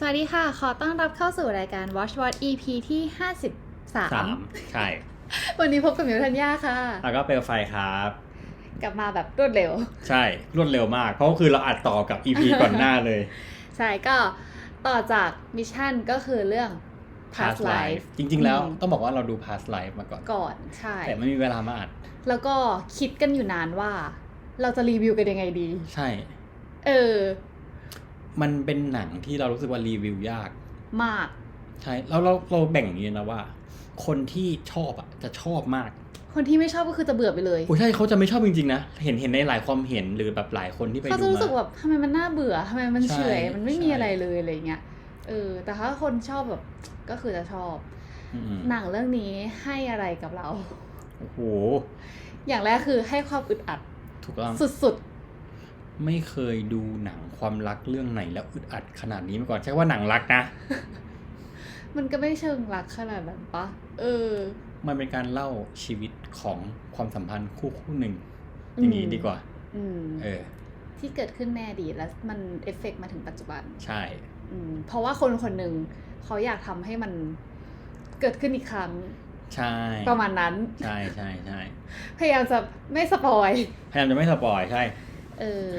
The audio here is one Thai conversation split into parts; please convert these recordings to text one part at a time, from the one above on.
สวัสดีค่ะ ขอต้อนรับเข้าสู่รายการ Watch What EP ที่ สาม53 ใช่วันนี้พบกับมิวทัญญาค่ะ แล้วก็เปลวไฟครับ กลับมาแบบรวดเร็ว ใช่รวดเร็วมาก เพราะคือเราอัดต่อกับ EP ก่อนหน้าเลย ใช่ก็ต่อจากมิชชั่นก็คือเรื่อง past life จริง ๆ แล้วอืม ต้องบอกว่าเราดู past life มาก่อน ก่อนใช่ แต่ไม่มีเวลามาอัด แล้วก็คิดกันอยู่นานว่า เราจะรีวิวกันยังไงดี ใช่ เออ มันเป็นหนังที่เรารู้สึกว่ารีวิวยาก มาก ใช่แล้วเราเราแบ่งอย่างนี้นะว่า คนที่ชอบอะจะชอบมาก คนที่ไม่ชอบก็คือจะเบื่อไปเลยโอ้ใช่เขาจะไม่ชอบจริงๆนะเห็นเห็นในหลายความเห็นหรือแบบหลายคนที่ไปเขาดูจะรู้สึกมาแบบทำไมมันน่าเบื่อทำไมมันใช่เฉอยมันไม่มีใช่อะไรเลยอะไรเงี้ยเออแต่ถ้าคนชอบแบบก็คือจะชอบอืมหนังเรื่องนี้ให้อะไรกับเราโอ้โหอย่างแรกคือให้ความอึดอัดถูกต้องสุด ไม่เคยดูหนังความรักเรื่องไหนแล้วอึดอัดขนาดนี้มาก่อนใช่ว่าหนังรักนะๆมันก็ไม่เชิงรักขนาดนั้นปะเออ มันเป็นการเล่าชีวิตของความสัมพันธ์คู่คู่หนึ่งอย่างนี้อืมดีกว่าอืมเออ ที่เกิดขึ้นในอดีตแล้วมันเอฟเฟกต์มาถึงปัจจุบัน ใช่อืมเพราะว่าคนคนหนึ่งเขาอยากทำให้มันเกิดขึ้นอีกครั้ง ใช่ ประมาณนั้น ใช่ใช่ใช่พยายามจะไม่สปอย พยายามจะไม่สปอยใช่ เออ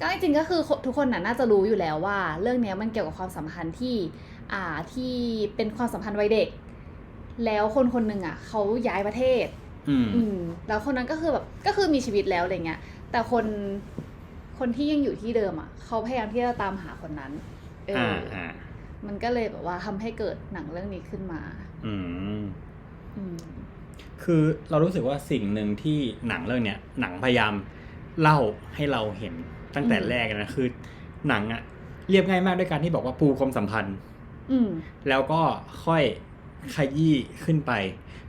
ก็จริงๆก็คือทุกคนน่ะน่าจะรู้อยู่แล้วว่า เรื่องเนี้ยมันเกี่ยวกับความสัมพันธ์ที่อ่าที่เป็นความสัมพันธ์วัยเด็ก แล้วคนคนหนึ่งอะเขาย้ายประเทศอืมอืมแล้วคนนั้นก็คือแบบก็คือมีชีวิตแล้วอะไรเงี้ย แต่คนคนที่ยังอยู่ที่เดิมอะเขาพยายามที่จะตามหาคนนั้น เอออ่าออ่ามันก็เลยแบบว่าทำให้เกิดหนังเรื่องนี้ขึ้นมา อืมอืมคือเรารู้สึกว่าสิ่งหนึ่งที่หนังเรื่องเนี้ยหนังพยายาม เล่าให้เราเห็นตั้งแต่อืมแรกนะคือ หนังอะเรียบง่ายมากด้วยการที่บอกว่าปูความสัมพันธ์อืมแล้วก็ค่อยขยี้ขึ้นไป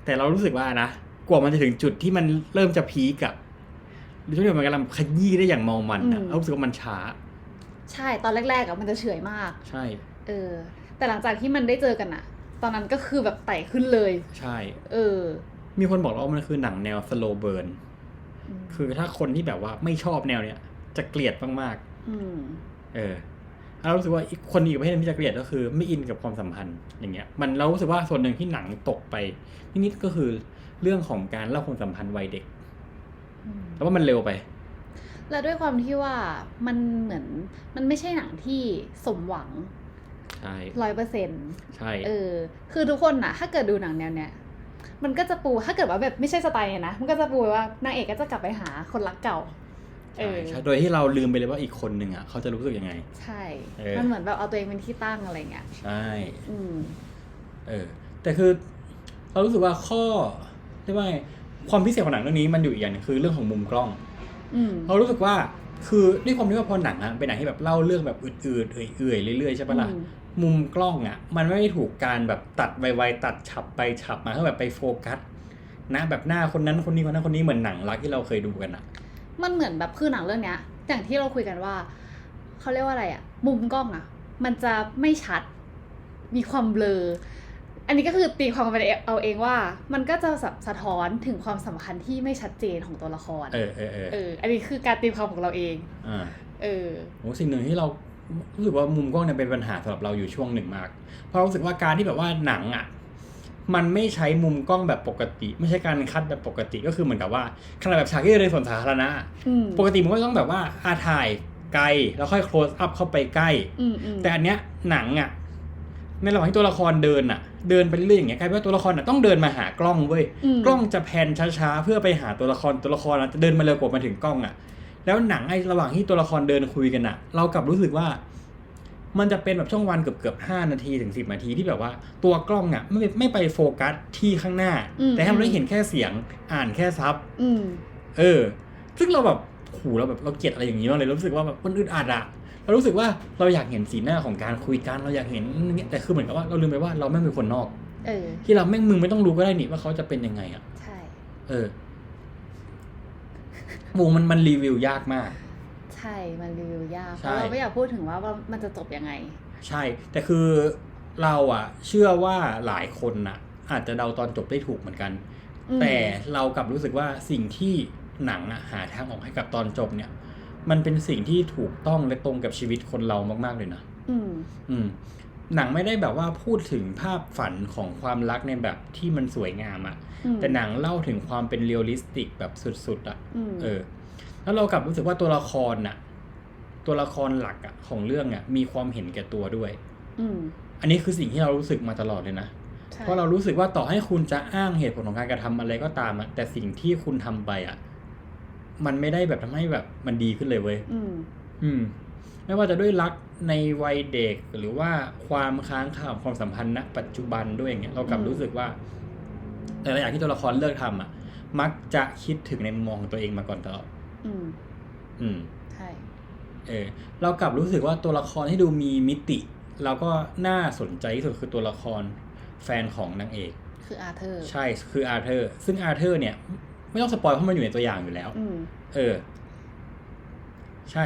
แต่เรารู้สึกว่านะกว่ามันจะถึงจุดที่มันเริ่มจะพีกอะหรือช่วงมันกำลังขยี้ได้อย่างเมองมันอะอืมเรารู้สึกว่ามันช้า ใช่ตอนแรกๆอะมันจะเฉอยมาก ใช่ เออ แต่หลังจากที่มันได้เจอกันอะตอนนั้นก็คือแบบไต่ขึ้นเลย ใช่ เออ มีคนบอกว่ามันคือหนังแนวสโลเบิร์นม คือถ้าคนที่แบบว่าไม่ชอบแนวเนี้ยจะเกลียดมากอืมๆเออเรารู้สึกว่าอีกคนอีกประเภทหนึงที่จะเกลียดก็คือ ไม่อินกับความสัมพันธ์อย่างเงี้ย มันเรารู้สึกว่าส่วนหนึ่งที่หนังตกไปนิดๆก็คือเรื่องของการเล่าความสัมพันธ์วัยเด็กอืมแล้วว่ามันเร็วไป แล้วด้วยความที่ว่ามันเหมือนมันไม่ใช่หนังที่สมหวังใช่ร้อยเปอร์เซ็นใช่เออ คือทุกคนน่ะถ้าเกิดดูหนังแนวเนี้ย มันก็จะปูถ้าเกิดว่าแบบไม่ใช่สไตล์เนี่ยนะ มันก็จะปูไว้ว่านางเอกก็จะกลับไปหาคนรักเก่าเอใช่อใช่โดยที่เราลืมไปเลยว่าอีกคนหนึ่งอะเขาจะรู้สึกยังไง ใช่เออมันเหมือนแบบเอาตัวเองเป็นที่ตั้งอะไรเงี้ย ใช่ อืม เออ แต่คือเรารู้สึกว่าข้อเรียกว่าไงความพิเศษของหนังเรื่องนี้มันอยู่อีกอย่างหนึงคือเรื่องของมุมกล้องอืมเรารู้สึกว่าคือด้วยความที่ว่าพอหนังอะเป็นหนังที่แบบเล่าเรื่องแบบอืดๆเอื่อยๆเรื่อยๆใช่ปะล่ะอื มมุมกล้องอะมันไม่ได้ถูกการแบบตัดไวๆตัดฉับไปฉับมาเพื่อแบบไปโฟกัสนะแบบหน้าคนนั้นคนนี้คนนั้นคนนี้เหมือนหนังรักที่เราเคยดูกันอะมันเหมือนแบบคือหนังเรื่องเนี้ยอย่างที่เราคุยกันว่าเขาเรียกว่าอะไรอะมุมกล้องอะมันจะไม่ชัดมีความเบลออันนี้ก็คือตีความกันไปเอาเองว่า มันก็จะสะท้อนถึงความสำคัญที่ไม่ชัดเจนของตัวละครเออเออเออเอออันนี้คือการตีความของเราเองอ่าเออโหสิ่งหนึ่งที่เรา รู้สึกว่ามุมกล้องเนี่ยเป็นปัญหาสำหรับเราอยู่ช่วงหนึ่งมาก เพราะรู้สึกว่าการที่แบบว่าหนังอะมันไม่ใช้มุมกล้องแบบปกติ ไม่ใช่การคัดแบบปกติก็คือเหมือนกับว่าขนาดแบบฉากที่อยู่ในสวนสาธารณะอืมปกติมันก็ต้องแบบว่าอาถ่ายไกลแล้วค่อย close up เข้าไปใกล้อืมอืมแต่อันเนี้ยหนังอะในระหว่างที่ตัวละครเดินอะ เดินไปเรื่อยอย่างเงี้ยกลายเป็นว่าตัวละครอะต้องเดินมาหากล้องเว้ยมกล้องจะแพนช้าๆเพื่อไปหาตัวละครตัวละครอะจะเดินมาเร็วกว่ามาถึงกล้องอะ แล้วหนังไอ้ระหว่างที่ตัวละครเดินคุยกันอะเรากลับรู้สึกว่า มันจะเป็นแบบช่องวันเกือบเกือบห้านาทีถึงสิบนาทีที่แบบว่า ตัวกล้องอะไม่ไม่ไปโฟกัสที่ข้างหน้า แต่ให้เราได้เห็นแค่เสียงอ่านแค่ซับอืมเออ ซึ่งเราแบบโหเราแบบเราเกลียดอะไรอย่างนี้มากเลยเรารู้สึกว่าแบบมันอึดอัดอะเรารู้สึกว่าเราอยากเห็นสีหน้าของการคุยกันเราอยากเห็นอย่างเงี้ยแต่คือเหมือนกับว่าเราลืมไปว่าเราแม่งเป็นคนนอกเออที่เราแม่งมึงไม่ต้องรู้ก็ได้นี่ว่าเขาจะเป็นยังไงอะใช่ เออ วงมันมันรีวิวยากมาก ใช่ มันรีวิวยากเพใช่ราะเราไม่อยากพูดถึงว่าว่ามันจะจบยังไง ใช่ แต่คือเราอะเชื่อว่าหลายคนอะอาจจะเดาตอนจบได้ถูกเหมือนกันอืมแต่เรากลับรู้สึกว่าสิ่งที่หนังอะหาทางออกให้กับตอนจบเนี่ย มันเป็นสิ่งที่ถูกต้องและตรงกับชีวิตคนเรามาก ๆเลยนะอืม อืม หนังไม่ได้แบบว่าพูดถึงภาพฝันของความรักในแบบที่มันสวยงามอะอืมแต่หนังเล่าถึงความเป็นเรียลลิสติกแบบสุดๆอะอืมเออ แล้วเรากลับรู้สึกว่าตัวละครน่ะ ตัวละครหลักอะของเรื่องอะมีความเห็นแก่ตัวด้วยอืมอันนี้คือสิ่งที่เรารู้สึกมาตลอดเลยนะใช่เพราะเรารู้สึกว่าต่อให้คุณจะอ้างเหตุผลของการกระทำอะไรก็ตามอะแต่สิ่งที่คุณทำไปอะมันไม่ได้แบบทำให้แบบมันดีขึ้นเลยเว้ยอืมอืมไม่ว่าจะด้วยรัก ในวัยเด็กหรือว่าความค้างคาของความสัมพันธ์ณปัจจุบันด้วยอย่างเงี้ยเรากลับอืมรู้สึกว่าแต่ละอย่างที่ตัวละครเลือกทำอะ มักจะคิดถึงในมุมมองของตัวเองมาก่อนตลอดอืม อืมใช่เออ เรากลับรู้สึกว่าตัวละครที่ดูมีมิติแล้วก็น่าสนใจที่สุดคือตัวละครแฟนของนางเอก คืออาเธอร์ ใช่คืออาร์เธอร์ ซึ่งอาร์เธอร์ เนี่ย ไม่ต้องสปอยเพราะมันอยู่ในตัวอย่างอยู่แล้วอืมเออ ใช่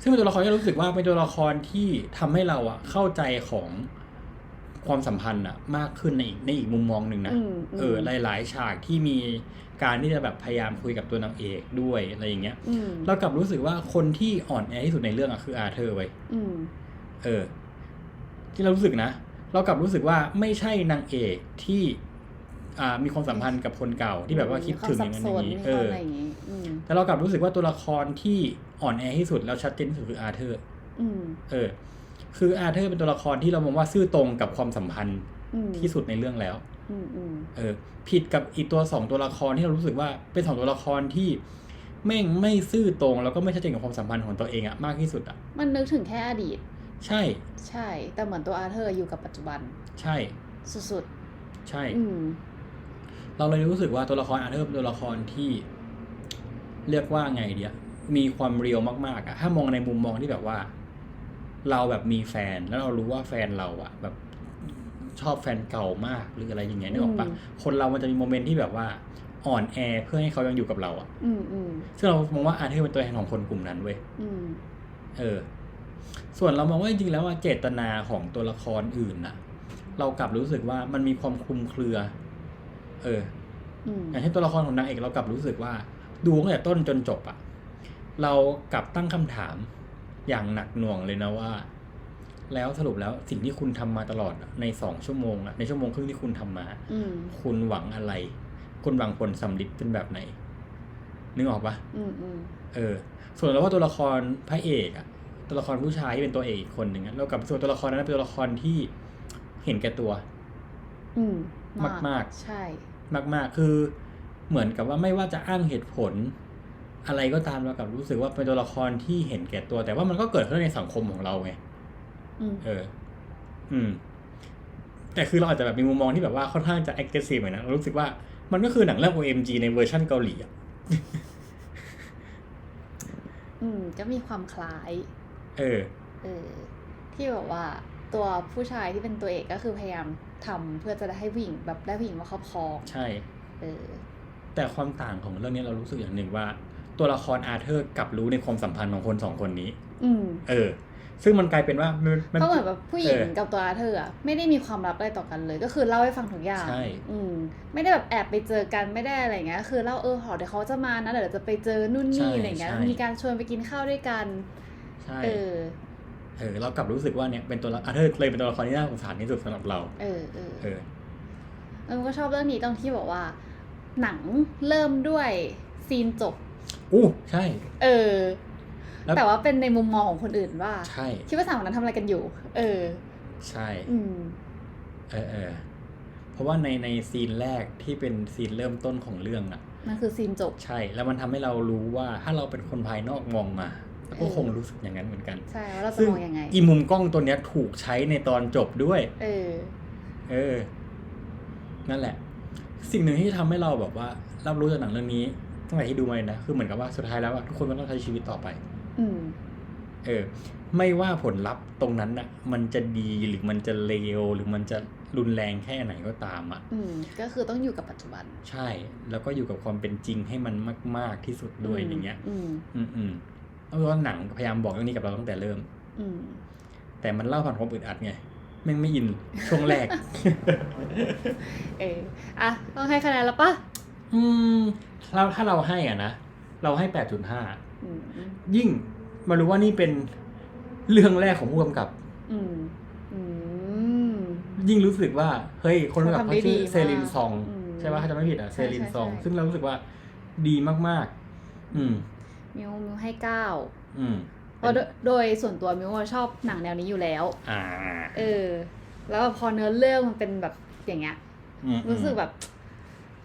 ซึ่งเป็นตัวละครที่รู้สึกว่าเป็นตัวละครที่ทำให้เราอะเข้าใจของความสัมพันธ์อะมากขึ้นในอีกในอีกมุมมองหนึ่งนะอืมเออหลาย ๆ ฉากที่มีการที่จะแบบพยายามคุยกับตัวนางเอกด้วยอะไรอย่างเงี้ยอืมเรากลับรู้สึกว่าคนที่อ่อนแอที่สุดในเรื่องอะคืออาร์เธอร์ไว้ยอืมเออ ที่เรารู้สึกนะเรากลับรู้สึกว่าไม่ใช่นางเอกที่อ่า มีความสัมพันธ์กับคนเก่าที่แบบว่าคิดถึงอย่างนั้นอย่างนี้มีเอความออะไรอย่างนี้อืมแต่เรากลับรู้สึกว่าตัวละครที่อ่อนแอที่สุดแล้วชัดเจนที่สุดคืออาร์เธอร์อืมเออ คืออาร์เธอร์เป็นตัวละครที่เรามองว่าซื่อตรงกับความสัมพันธ์อืมที่สุดในเรื่องแล้วอืมอืมเออ ผิดกับอีกตัวสองตัวละครที่เรารู้สึกว่าเป็นสองตัวละครที่แม่งไม่ซื่อตรงแล้วก็ไม่ชัดเจนกับความสัมพันธ์ของตัวเองอะมากที่สุดอะมันนึกถึงแค่อดีต ใช่ ใช่ แต่เหมือนตัวอาเธอร์อยู่กับปัจจุบัน ใช่ สุดใช่ๆอืม เราเลยรู้สึกว่าตัวละครอาร์เธอร์เป็นตัวละครที่เรียกว่าไงเดียมีความเรียวมากๆอะถ้ามองในมุมมองที่แบบว่า เราแบบมีแฟนแล้วเรารู้ว่าแฟนเราอะแบบชอบแฟนเก่ามากหรืออะไรอย่างเงี้ยนึกออกปะอืมคนเรามันจะมีโมเมนต์ที่แบบว่าอ่อนแอเพื่อให้เขายังอยู่กับเราอะอืมอืมซึ่งเรามองว่าอาร์เธอร์เป็นตัวแทนของคนกลุ่มนั้นเว้ยอืมเออ ส่วนเรามองว่าจริงๆแล้วว่าเจตนาของตัวละครอื่นน่ะ เรากลับรู้สึกว่ามันมีความคลุมเครือ เอออืมอย่างเช่นตัวละครของนางเอกเรากลับรู้สึกว่า ดูตั้งแต่ต้นจนจบอะเรากลับตั้งคำถามอย่างหนักหน่วงเลยนะว่า แล้วสรุปแล้วสิ่งที่คุณทำมาตลอดอะในสองชั่วโมงอะในชั่วโมงครึ่งที่คุณทำมาอืมคุณหวังอะไร คุณหวังผลสำลิดเป็นแบบไหน นึกออกปะอืมอืมเออ ส่วนเราว่าตัวละครพระเอกอะตัวละครผู้ชายที่เป็นตัวเอกอีกคนหนึ่งอะเรากลับส่วนตัวละครนั้นเป็นตัวละครที่เห็นแก่ตัว อืมมากๆใช่ มาก ๆ คือเหมือนกับว่าไม่ว่าจะอ้างเหตุผล อะไรก็ตามเรากลับรู้สึกว่าเป็นตัวละครที่เห็นแก่ตัว แต่ว่ามันก็เกิดขึ้นในสังคมของเราไงอืมเออ อืม แต่คือเราอาจจะแบบมีมุมมองที่แบบว่าค่อนข้างจะ aggressive หน่อยนะเรารู้สึกว่ามันก็คือหนังเรื่อง OMG ในเวอร์ชั่นเกาหลีอะอืม ก็มีความคล้าย เออ เออ ที่แบบว่าตัวผู้ชายที่เป็นตัวเอกก็คือพยายาม ทำเพื่อจะได้ให้ผู้หญิงแบบได้ผู้หญิงมาครอบครองใช่เออแต่ความต่างของเรื่องนี้เรารู้สึกอย่างหนึ่งว่า ตัวละครอาร์เธอร์กลับรู้ในความสัมพันธ์ของคนสองคนนี้ อืมเออ ซึ่งมันกลายเป็นว่ามันมันเพราะเหมือนแบบผู้หญิงเออกับตัวอาเธอร์อะไม่ได้มีความลับอะไรต่อกันเลย ก็คือเล่าให้ฟังทุกอย่างใช่อืมไม่ได้แบบแอบไปเจอกันไม่ได้อะไรเงี้ยคือเล่าเออหอเดี๋ยวเขาจะมานะเดี๋ยวจะไปเจอนู่นนี่อะไรเงี้ยมีการชวนไปกินข้าวด้วยกันใช่เออ เออเรากลับรู้สึกว่าเนี่ยเป็นตัวละอาร์เธอร์เลยเป็นตัวละครที่น่าสงสารที่สุดสำหรับเรา เออเออเออเออก็ชอบเรื่องนี้ตรงที่บอกว่า หนังเริ่มด้วยซีนจบอู้ใช่ เออแล้วแต่ว่าเป็นในมุมมองของคนอื่นว่าใช่คิดว่าสามคนนั้นทำอะไรกันอยู่ เออ ใช่ อืมเออเออเพราะว่าในในซีนแรกที่เป็นซีนเริ่มต้นของเรื่องอะมันคือซีนจบใช่ แล้วมันทำให้เรารู้ว่าถ้าเราเป็นคนภายนอกมองมาเรา ก็เออคงรู้สึกอย่างนั้นเหมือนกัน ใช่ว่าเราจะซึ่งมองยังไงอีมุมกล้องตัวเนี้ยถูกใช้ในตอนจบด้วย เออ เออ นั่นแหละ สิ่งหนึ่งที่ทำให้เราแบบว่า รับรู้จากหนังเรื่องนี้ตั้งแต่ที่ดูมาเลยนะคือเหมือนกับว่าสุดท้ายแล้วอะทุกคนก็ต้องใช้ชีวิตต่อไป อืมเออ ไม่ว่าผลลัพธ์ตรงนั้นน่ะมันจะดีหรือมันจะเลวหรือมันจะรุนแรงแค่ไหนก็ตามอะ อืม ก็คือต้องอยู่กับปัจจุบัน ใช่ แล้วก็อยู่กับความเป็นจริงให้มันมาก ๆที่สุดด้วยมอย่างเงี้ย อืม อืมอืม เพราะว่าหนังพยายามบอกเรื่องนี้กับเราตั้งแต่เริ่ม อืม แต่มันเล่าผ่านความอึดอัดไงแม่งไม่อินช่วงแรก เอออะต้องให้คะแนนแล้วปะอืมเราถ้าเราให้อะนะ เราให้แปดจุดห้าอืมยิ่งมารู้ว่านี่เป็นเรื่องแรกของผู้กำกับ อืมอืม ยิ่งรู้สึกว่า เฮ้ย คนกำกับเขาทำเขาได้ชื่อดีมากเซรินซอง อืมใช่ป่ะถ้าจำไม่ผิดอะใช่เซรินซองใช่ใช่ ซึ่งเรารู้สึกว่าดีมาก ๆ อืม มิวมิวให้เก้าอืมเพราะโดยโดยส่วนตัวมิวชอบหนังแนวนี้อยู่แล้ว อ่าเออ แล้วพอเนื้อเรื่องมันเป็นแบบอย่างเงี้ย อืม รู้สึกแบบ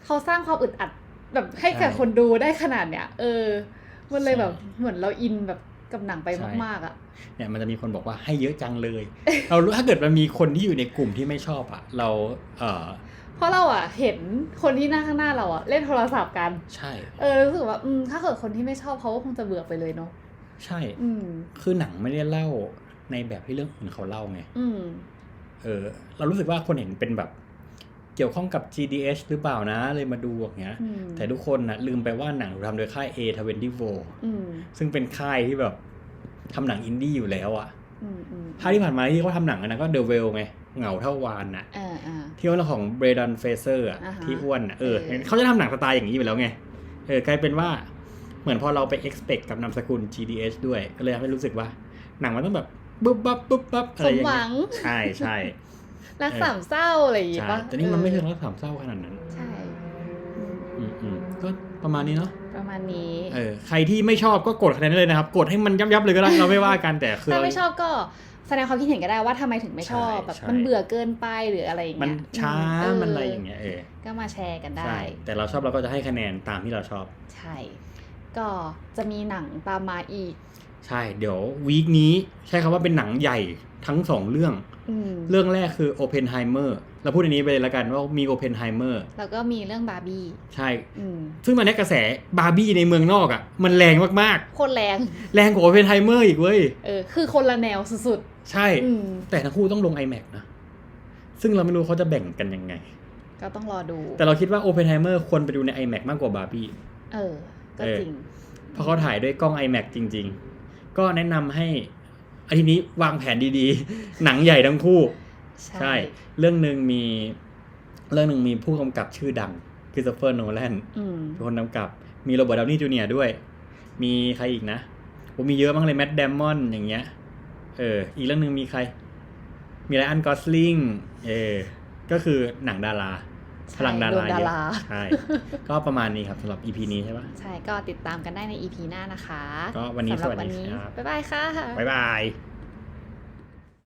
เขาสร้างความอึดอัดแบบให้กับใช่คนดูได้ขนาดเนี้ยเออ มันเลยใช่แบบเหมือนเราอินแบบกับหนังไปใช่มากๆอะ เนี่ยมันจะมีคนบอกว่าให้เยอะจังเลย เรารู้ถ้าเกิดมันมีคนที่อยู่ในกลุ่มที่ไม่ชอบอะเราเออ เพราะเราอะ เห็นคนที่หน้าข้างหน้าเราอะ เล่นโทรศัพท์กัน ใช่ เออรู้สึกว่าอืมถ้าเกิดคนที่ไม่ชอบเขาก็คงจะเบื่อไปเลยเนาะใช่ อืม คือหนังไม่ได้เล่าในแบบที่เรื่องอื่นเขาเล่าไง อืม เออ เรารู้สึกว่าคนเห็นเป็นแบบ เกี่ยวข้องกับ GDH หรือเปล่านะ เลยมาดูอย่างเงี้ย อืมแต่ทุกคนนะลืมไปว่าหนังถูกทำโดยค่าย A24 อืมซึ่งเป็นค่ายที่แบบทำหนังอินดี้อยู่แล้วอะอืมอืมภาคที่ผ่านมาที่เขาทำหนังอันนั้นก็เดอะเวลไง เหงาเท่าวานน่ะอ่าอ่าที่ว่าของเบรดันเฟเซอร์อะอ่าฮะที่อ้วนอะเออเออเขาจะทำหนังสไตล์อย่างนี้อยู่แล้วไงเออกลายเป็นว่าเหมือนพอเราไป expect กับนามสกุล GDH ด้วย ก็เลยทำให้รู้สึกว่า หนังมันต้องแบบปุ๊บปั๊บปุ๊บปั๊บอะสไรมอย่างหเงี้วัยงใช่ใช่รักสามเศร้าอะไรอย่างงี้ใช่ปะแต่นี่มันไม่เอเชิองรักสามเศร้าขนาดนั้น ใช่อืมอืมก็ประมาณนี้เนาะประมาณนี้เออใครที่ไม่ชอบก็กดคะแนนได้เลยนะครับ กดให้มันยับยับๆเลยก็ได้เราไม่ว่ากันแต่คือถ้าเราไม่ชอบก็ แสดงความคิดเห็นก็ได้ว่าทำไมถึงไม่ชอบใช่แบบใช่มันเบื่อเกินไปหรืออะไรอย่างมันเงี้ยช้าเออมันอะไรอย่างเงี้ยเออก็มาแชร์กันได้ใช่แต่เราชอบเราก็จะให้คะแนนตามที่เราชอบ ใช่ ก็จะมีหนังตามมาอีก ใช่เดี๋ยววีคนี้ใช้คำว่าเป็นหนังใหญ่ทั้งสองเรื่องอืมเรื่องแรกคือ Oppenheimer เราพูดอันนี้ไปเลยละกันว่ามี Oppenheimer แล้วก็มีเรื่องบาร์บี้ใช่อืมซึ่งตอนนี้กระแสบาร์บี้ในเมืองนอกอะ่ะ มันแรงมากโคตรแรงๆแรงกว่า Oppenheimer อีกเว้ยเออคือคนละแนวสุด ใช่ๆอืมแต่ทั้งคู่ต้องลง iMac นะ ซึ่งเราไม่รู้เขาจะแบ่งกันยังไง ก็ต้องรอดู แต่เราคิดว่า Oppenheimer ควรไปดูใน iMac มากกว่าบาร์บี้เออ ก็เออจริง เพราะเขาถ่ายด้วยกล้อง iMac จริง ๆ ก็แนะนำให้อาทิตย์นี้วางแผนดีๆ หนังใหญ่ทั้งคู่ใช่ใช่ เรื่องหนึ่งมี เรื่องหนึ่งมีผู้กำกับชื่อดังคริสโตเฟอร์โนแลนอืม เป็นคนกำกับ มีโรเบิร์ตดาวนี่จูเนียร์ด้วย มีใครอีกนะโอ้มีเยอะมากเลยแมดเดมอนอย่างเงี้ย เออ อีกเรื่องหนึ่งมีใคร มีไรอันกอสลิง เออ ก็คือหนังดารา พลังดาโดรานดาเยอะราใช่ ก็ประมาณนี้ครับสำหรับ EP นี้ใช่ปะใช่ ก็ติดตามกันได้ใน EP หน้านะคะ ก็วันนี้สำหรับสวัสดีวันนี้ครับบ๊ายบายค่ะ บ๊ายบาย